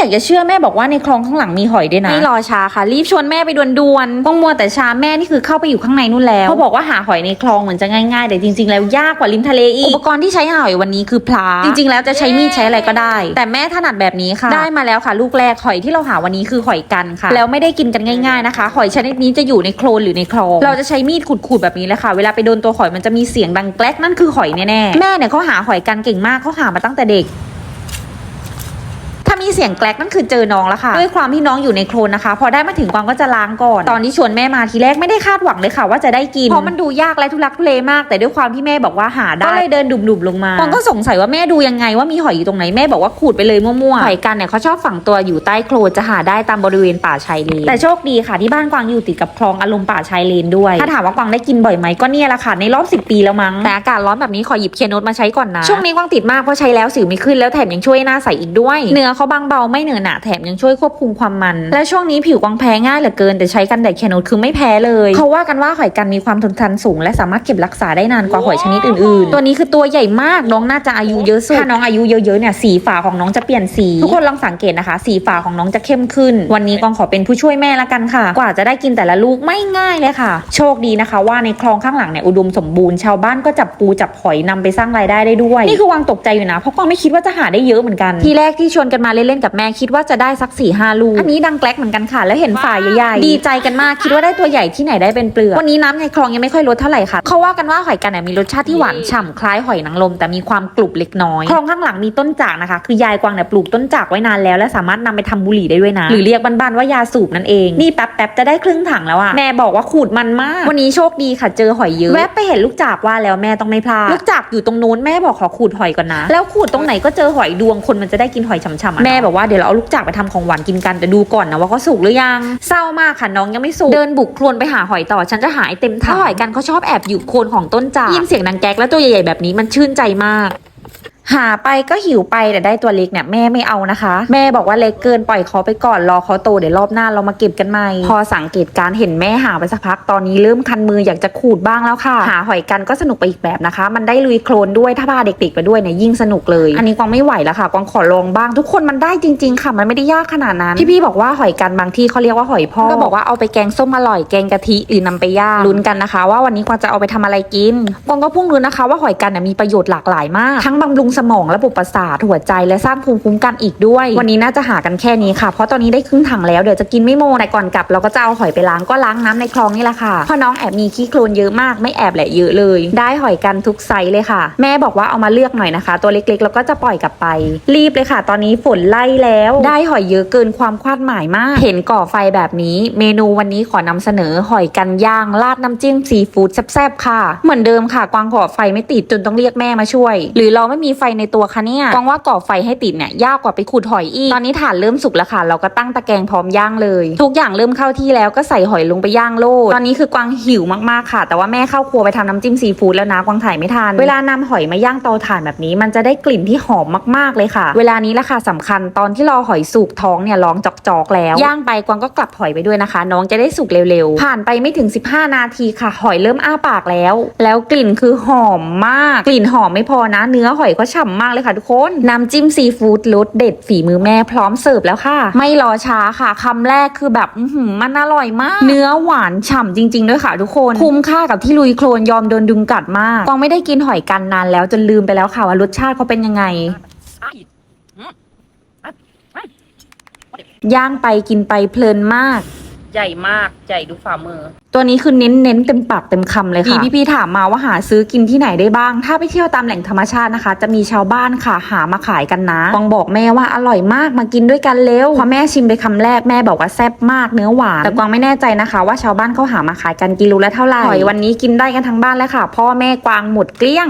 อยากจะเชื่อแม่บอกว่าในคลองข้างหลังมีหอยด้วยนะไม่รอช้าค่ะ รีบชวนแม่ไปด่วนๆต้องมัวแต่ช้าแม่นี่คือเข้าไปอยู่ข้างในนู่นแล้วเขาบอกว่าหาหอยในคลองเหมือนจะง่ายๆแต่จริงๆแล้วยากกว่าริมทะเลอีกอุปกรณ์ที่ใช้หาหอยวันนี้คือพลาจริงๆแล้วจะใช้มีดใช้อะไรก็ได้ แต่แม่ถนัดแบบนี้ค่ะ ได้มาแล้วค่ะ ลูกแรกหอยที่เราหาวันนี้คือหอยกันค่ะ แล้วไม่ได้กินกันง่ายๆนะคะ หอยชนิดนี้จะอยู่ในโคลนหรือในคลอง เราจะใช้มีดขูดๆแบบนี้แหละค่ะ เวลาไปโดนตัวหอยมันจะมีเสียงดังแกลกนั่นคือหอยแน่ๆแม่เนี่ยเขาหาหอยกันเก่งมากเขาหามาตั้งแต่เด็กถ้า มีเสียงแกลกนั่นคือเจอน้องแล้วค่ะ ด้วยความที่น้องอยู่ในโคลนนะคะ พอได้มาถึงกวางก็จะล้างก่อน ตอนที่ชวนแม่มาทีแรกไม่ได้คาดหวังเลยค่ะ ว่าจะได้กิน เพราะมันดูยากและทุลักทุเลมาก แต่ด้วยความที่แม่บอกว่าหาได้ ก็เลยเดินดุ่มๆลงมากวางก็สงสัยว่าแม่ดูยังไงว่ามีหอยอยู่ตรงไหนแม่บอกว่าขูดไปเลยมั่วๆหอยกันเนี่ยเขาชอบฝังตัวอยู่ใต้โคลนจะหาได้ตามบริเวณป่าชายเลนแต่โชคดีค่ะที่บ้านกวางอยู่ติดกับคลองอารมณ์ป่าชายเลนด้วย ถ้าถามว่ากวางได้กินบ่อยไหมก็เนี่ยแหละค่ะในรอบ 10 ปีแล้วมั้งแต่อากาศร้อนแบบนี้ขอหยิบเคียนโนตมาใช้ก่อนนะช่วงนี้กวางติดมากเพราะใช้แล้วสิวไม่ขึ้นแล้วแถมยังช่วยหน้าใสอีกด้วย เนื้อเขาบางเบาไม่เหนอะหนะแถมยังช่วยควบคุมความมัน และช่วงนี้ผิวกวางแพ้ง่ายเหลือเกินแต่ใช้กันแดดเคียนโนตคือไม่แพ้เลย เขาว่ากันว่าหอยกันมีความทนทานสูง และสามารถเก็บรักษาได้นานกว่าหอยชนิดอื่นๆ ตัวนี้คือตัวใหญ่มากน้องน่าจะอายุเยอะสุดถ้าน้องอายุเยอะๆเนี่ยสีฝาของน้องจะเปลี่ยนสี ทุกคนลองสังเกตนะคะ สีฝาของน้องจะเข้มขึ้น วันนี้กวางขอเป็นผู้ช่วยแม่ละกันค่ะ กว่าจะได้กินแต่ละลูกไม่ง่ายเลยค่ะ โชคดีนะคะ ว่าในคลองข้างหลังเนี่ยอุดมสมบูรณ์ชาวบ้านก็จับปูจับหอยนำไปสร้างรายได้ได้ด้วยนี่คือวางตกใจอยู่นะเพราะกวางไม่คิดว่าจะหาได้เยอะเหมือนกันทีแรกที่ชวนกันมาเล่นๆกับแม่คิดว่าจะได้สัก4ี่ห้าลูก อันนี้ดังแกลกเหมือนกันค่ะ แล้วเห็นฝ่ายใหญ่ๆดีใจกันมากคิดว่าได้ตัวใหญ่ที่ไหนได้เป็นเปลือกวันนี้น้ำในคลองยังไม่ค่อยลดเท่าไหร่ค่ะเขาว่ากันว่าหอยกันเนี่ยมีรสชาติที่หวานฉ่ำคล้ายหอยนางรมแต่มีความกรุบเล็กน้อยคลองข้างหลังมีต้นจากนะคะ คือยายกวางเนี่ยปลูกต้นจากไว้นานแล้ว และสามารถนำไปทำบุหรี่ได้ด้วยนะหรือเรียกบ้านๆว่ายาสูบนั่นเองนี่แป๊บๆจะได้ครึ่งถังแล้วอะแม่บอกว่าขูดมันมาก วันนี้โชคดีค่ะเจอหอยเยอะแวบไปเห็นลูกจากว่าแล้วแม่ต้องไม่พลาดลูกจากอยู่ตรงนู้นแม่บอกขอขูดหอยก่อนนะ แล้วขูดตรงไหนก็เจอหอยดวงคนมันจะได้กินหอยฉ่ำๆอะแม่บอกว่าเดี๋ยวเราเอาลูกจากไปทำของหวานกินกันแต่ดูก่อนนะว่าเขาสุกหรือยัง เศร้ามากค่ะน้องยังไม่สุกเดินบุกครวนไปหาหอยต่อฉันจะหาไอเต็มถังหอยกันเขาชอบแอบอยู่โคนของต้นจากยินเสียงนังแก๊กแล้วตัวใหญ่ๆแบบนี้มันชื่นใจมาก หาไปก็หิวไปแต่ได้ตัวเล็กเนี่ยแม่ไม่เอานะคะ แม่บอกว่าเล็กเกินปล่อยเขาไปก่อนรอเขาโตเดี๋ยวรอบหน้าเรามาเก็บกันใหม่ พอสังเกตการเห็นแม่หาไปสักพักตอนนี้เริ่มคันมืออยากจะขูดบ้างแล้วค่ะ หาหอยกันก็สนุกไปอีกแบบนะคะ มันได้ลุยโคลนด้วยถ้าพาเด็กๆไปด้วยเนี่ยยิ่งสนุกเลย อันนี้กวางไม่ไหวแล้วค่ะกวางขอลองบ้างทุกคนมันได้จริง ๆ ค่ะ มันไม่ได้ยากขนาดนั้นพี่ๆบอกว่าหอยกันบางที่เขาเรียกว่าหอยพ่อก็บอกว่าเอาไปแกงส้มอร่อยแกงกะทิหรือนำไปย่างลุ้นกันนะคะ ว่าวันนี้กวางจะเอาไปทำอะไรกินกวางก็พุ่งรู้นะคะ ว่าหอยกันเนี่ยมีประโยชน์หลากหลายมากทั้งบำรุงสมองระบบประสาทหัวใจและสร้างภูมิคุ้มกันอีกด้วย วันนี้น่าจะหากันแค่นี้ค่ะ เพราะตอนนี้ได้ครึ่งถังแล้วเดี๋ยวจะกินไม่โมแต่ก่อนกลับเราก็จะเอาหอยไปล้างก็ล้างน้ำในคลองนี่แหละค่ะเพราะน้องแอบมีขี้โคลนเยอะมากไม่แอบแหละเยอะเลย ได้หอยกันทุกไซส์เลยค่ะ แม่บอกว่าเอามาเลือกหน่อยนะคะ ตัวเล็กๆแล้วก็จะปล่อยกลับไป รีบเลยค่ะ ตอนนี้ฝนไล่แล้ว ได้หอยเยอะเกินความคาดหมายมาก เห็นก่อไฟแบบนี้ เมนูวันนี้ขอนำเสนอหอยกันย่างราดน้ำจิ้มซีฟู้ดแซ่บๆค่ะ เหมือนเดิมค่ะกวางก่อไฟไม่ติดจนต้องเรียกแม่มาช่วย หรือเราไม่มีไฟในตัวคะเนี่ยกวางว่าก่อไฟให้ติดเนี่ยยากกว่าไปขูดหอยอีก ตอนนี้ถานเริ่มสุกแล้วค่ะ เราก็ตั้งตะแกรงพร้อมย่างเลย ทุกอย่างเริ่มเข้าที่แล้วก็ใส่หอยลงไปย่างโลด ตอนนี้คือกวางหิวมากๆค่ะ แต่ว่าแม่เข้าครัวไปทำน้ำจิ้มซีฟู้ดแล้วนะกวางถ่ายไม่ทัน เวลานำหอยมาย่างเตาถ่านแบบนี้ มันจะได้กลิ่นที่หอมมากๆเลยค่ะ เวลานี้แหละค่ะสำคัญตอนที่รอหอยสุกท้องเนี่ยร้องจอกๆแล้ว ย่างไปกวางก็กลับหอยไปด้วยนะคะ น้องจะได้สุกเร็วๆ ผ่านไปไม่ถึง 15 นาทีค่ะ หอยเริ่มอ้าปากแล้ว แล้วกลิ่นคือหอมมาก กลิ่นหอมไม่พอนะ เนื้อหอยก็ฉ่ำมากเลยค่ะทุกคน น้ำจิ้มซีฟู้ดรสเด็ดฝีมือแม่พร้อมเสิร์ฟแล้วค่ะ ไม่รอช้าค่ะคำแรกคือแบบอื้อหือมันอร่อยมาก เนื้อหวานฉ่ำจริง ๆ ด้วยค่ะทุกคน คุ้มค่ากับที่ลุยโคลนยอมโดนดุงกัดมากกวางไม่ได้กินหอยกันนานแล้วจนลืมไปแล้วค่ะว่ารสชาติเขาเป็นยังไงย่างไปกินไปเพลินมาก ใหญ่มากใหญ่ดูฝ่ามือ ตัวนี้คือเน้นเน้นๆเต็มปากเต็มคำเลยค่ะพี่พี่ๆถามมาว่าหาซื้อกินที่ไหนได้บ้าง ถ้าไปเที่ยวตามแหล่งธรรมชาตินะคะ จะมีชาวบ้านค่ะหามาขายกันนะกวางบอกแม่ว่าอร่อยมากมากินด้วยกันเร็วพอแม่ชิมไปคำแรกแม่บอกว่าแซ่บมากเนื้อหวานแต่กวางไม่แน่ใจนะคะ ว่าชาวบ้านเขาหามาขายกันกิโลละเท่าไหร่หอยวันนี้กินได้กันทั้งบ้านแล้วค่ะ พ่อแม่กวางหมดเกลี้ยง